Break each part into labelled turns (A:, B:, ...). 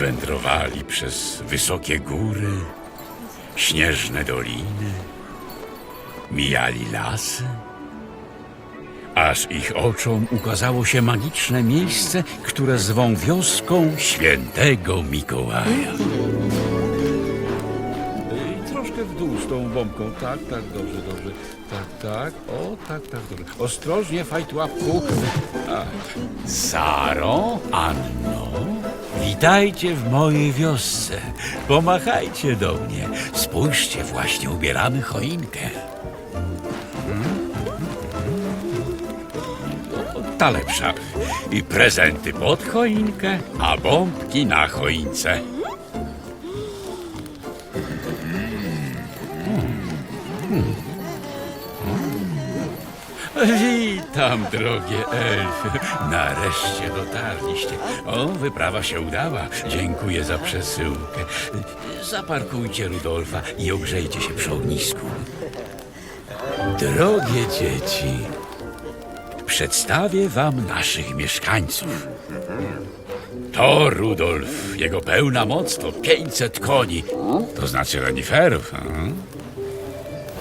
A: Wędrowali przez wysokie góry, śnieżne doliny, mijali lasy, aż ich oczom ukazało się magiczne miejsce, które zwą wioską świętego Mikołaja.
B: I troszkę w dół z tą bombką. Tak, tak, dobrze, dobrze. Tak, tak. O, tak, tak, dobrze. Ostrożnie, fajt łapku.
A: Saro, Anno, witajcie w mojej wiosce. Pomachajcie do mnie. Spójrzcie, właśnie ubieramy choinkę. O, Ta lepsza. I prezenty pod choinkę, a bombki na choince. Witam, drogie elfy. Nareszcie dotarliście. O, wyprawa się udała. Dziękuję za przesyłkę. Zaparkujcie Rudolfa i ogrzejcie się przy ognisku. Drogie dzieci, przedstawię wam naszych mieszkańców. To Rudolf. Jego pełna moc to 500 koni. To znaczy reniferów. a?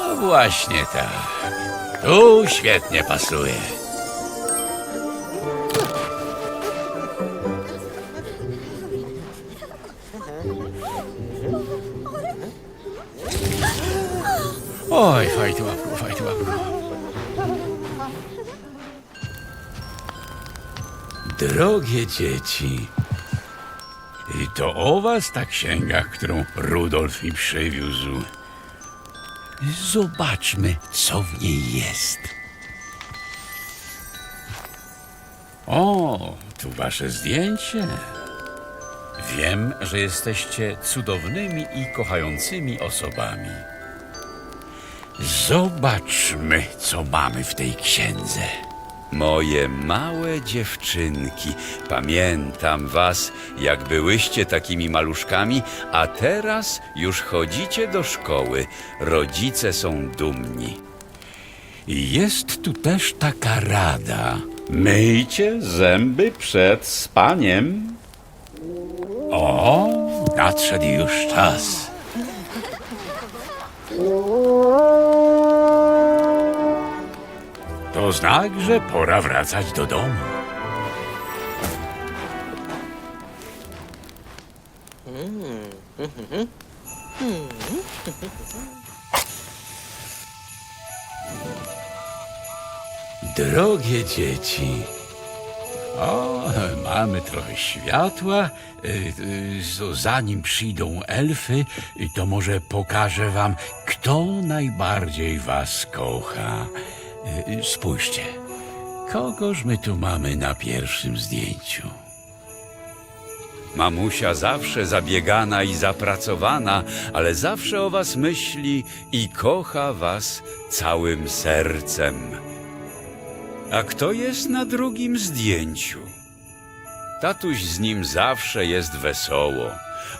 A: No właśnie tak. Tu świetnie pasuje. Oj, fajtu łapku, fajtu łapku. Drogie dzieci, to o was ta księga, którą Rudolf mi przywiózł. Zobaczmy, co w niej jest. O, tu wasze zdjęcie. Wiem, że jesteście cudownymi i kochającymi osobami. Zobaczmy, co mamy w tej księdze. Moje małe dziewczynki, pamiętam was, jak byłyście takimi maluszkami, a teraz już chodzicie do szkoły. Rodzice są dumni. Jest tu też taka rada. Myjcie zęby przed spaniem. O, nadszedł już czas. To znak, że pora wracać do domu. Drogie dzieci, o, mamy trochę światła. Y, y, Zanim przyjdą elfy, y, to może pokażę wam, kto najbardziej was kocha. Y, Spójrzcie, kogoż my tu mamy na pierwszym zdjęciu? Mamusia zawsze zabiegana i zapracowana, ale zawsze o was myśli i kocha was całym sercem. A kto jest na drugim zdjęciu? Tatuś z nim zawsze jest wesoło.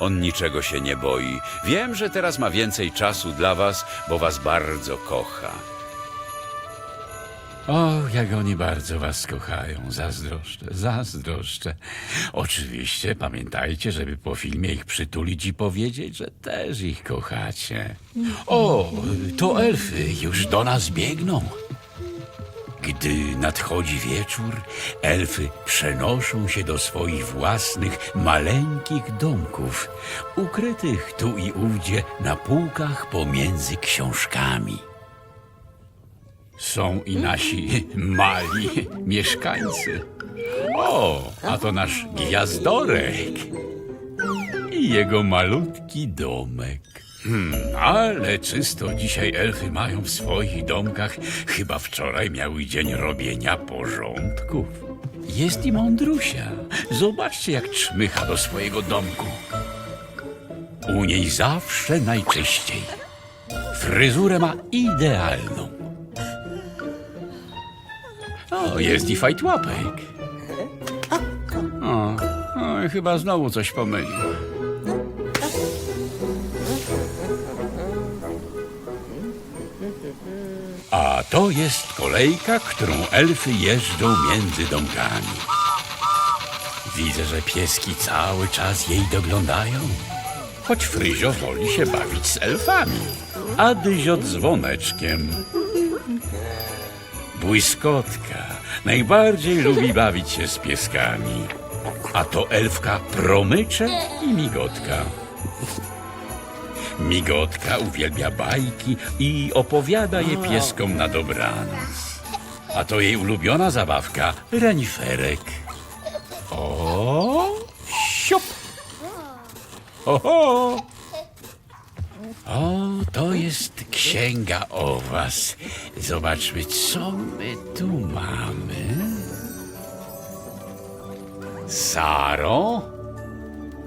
A: On niczego się nie boi. Wiem, że teraz ma więcej czasu dla was, bo was bardzo kocha. O, jak oni bardzo was kochają. Zazdroszczę, zazdroszczę. Oczywiście pamiętajcie, żeby po filmie ich przytulić i powiedzieć, że też ich kochacie. O, to elfy już do nas biegną. Gdy nadchodzi wieczór, elfy przenoszą się do swoich własnych maleńkich domków, ukrytych tu i ówdzie na półkach pomiędzy książkami. Są i nasi mali mieszkańcy. O, a to nasz gwiazdorek i jego malutki domek. Hmm, ale czysto dzisiaj elfy mają w swoich domkach. Chyba wczoraj miały dzień robienia porządków. Jest i mądrusia. Zobaczcie, jak czmycha do swojego domku. U niej zawsze najczyściej. Fryzurę ma idealną. O, jest i fajtłapek. O, o, chyba znowu coś pomylił. A to jest kolejka, którą elfy jeżdżą między domkami. Widzę, że pieski cały czas jej doglądają. Choć Fryzio woli się bawić z elfami, a Dyzio dzwoneczkiem. Błyskotka najbardziej lubi bawić się z pieskami. A to elfka Promyczek i Migotka. Migotka uwielbia bajki i opowiada je pieskom na dobranoc. A to jej ulubiona zabawka reniferek. O, siup! Oho! O, to jest księga o was. Zobaczmy, co my tu mamy. Saro,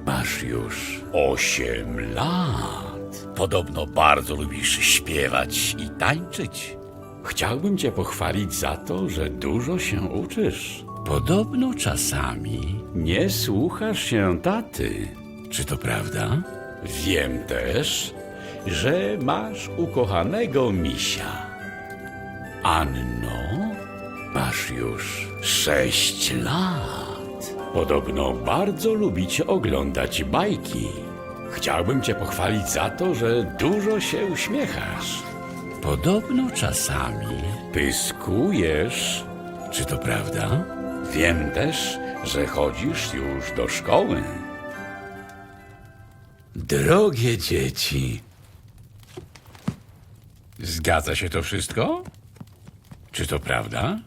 A: masz już osiem lat. Podobno bardzo lubisz śpiewać i tańczyć. Chciałbym cię pochwalić za to, że dużo się uczysz. Podobno czasami nie słuchasz się taty. Czy to prawda? Wiem też, że masz ukochanego misia. Anno, masz już sześć lat. Podobno bardzo lubicie oglądać bajki. Chciałbym cię pochwalić za to, że dużo się uśmiechasz. Podobno czasami pyskujesz. Czy to prawda? Wiem też, że chodzisz już do szkoły. Drogie dzieci. Zgadza się to wszystko? Czy to prawda?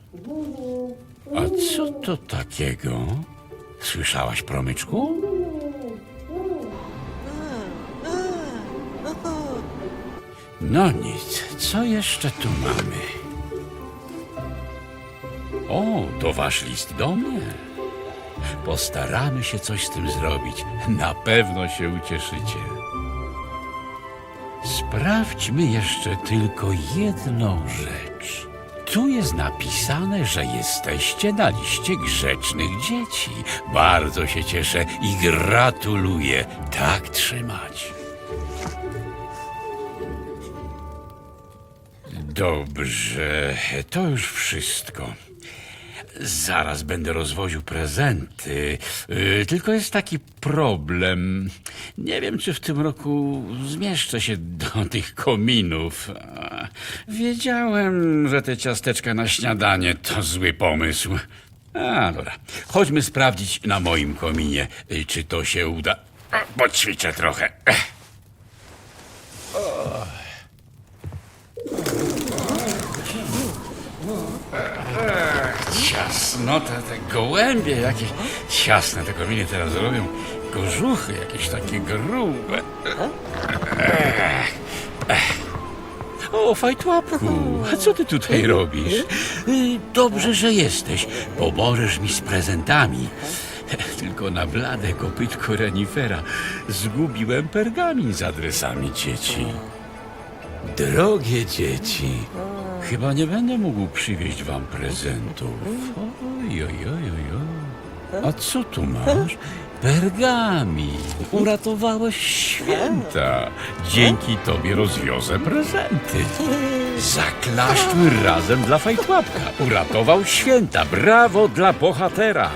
A: A co to takiego? Słyszałaś, promyczku? No nic, co jeszcze tu mamy? O, to wasz list do mnie. Postaramy się coś z tym zrobić. Na pewno się ucieszycie. Sprawdźmy jeszcze tylko jedną rzecz. Tu jest napisane, że jesteście na liście grzecznych dzieci. Bardzo się cieszę i gratuluję. Tak trzymać. Dobrze, to już wszystko. Zaraz będę rozwoził prezenty. Yy, Tylko jest taki problem. Nie wiem, czy w tym roku zmieszczę się do tych kominów. Wiedziałem, że te ciasteczka na śniadanie to zły pomysł. A, dobra. Chodźmy sprawdzić na moim kominie, yy, czy to się uda. A, Poćwiczę trochę. Ech. Ciasno, te, gołębie, jakie ciasne te kominy teraz robią. Kożuchy jakieś takie grube. Ech, ech. O, fajtłapku, a co ty tutaj robisz? Y, Dobrze, że jesteś. Pomożesz mi z prezentami. Tylko na blade kopytko renifera zgubiłem pergamin z adresami dzieci. Drogie dzieci, chyba nie będę mógł przywieźć wam prezentów. Oj, oj, oj, oj. A co tu masz? Pergamin. Uratowałeś święta. Dzięki tobie rozwiozę prezenty. Zaklaszczmy razem dla fajtłapka. Uratował święta. Brawo dla bohatera.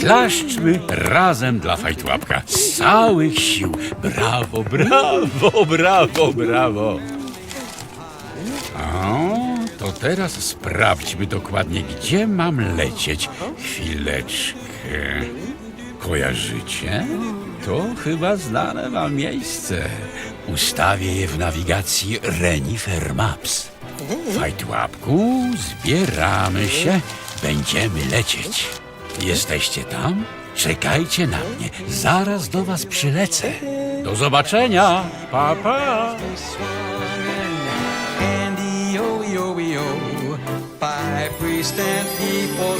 A: Klaszczmy razem dla fajtłapka. Z całych sił. Brawo, brawo, brawo, brawo. O, to teraz sprawdźmy dokładnie, gdzie mam lecieć. Chwileczkę. Kojarzycie? To chyba znane wam miejsce. Ustawię je w nawigacji Renifer Maps. Fajtłapku, zbieramy się, będziemy lecieć. Jesteście tam? Czekajcie na mnie, zaraz do was przylecę. Do zobaczenia, pa pa!
C: People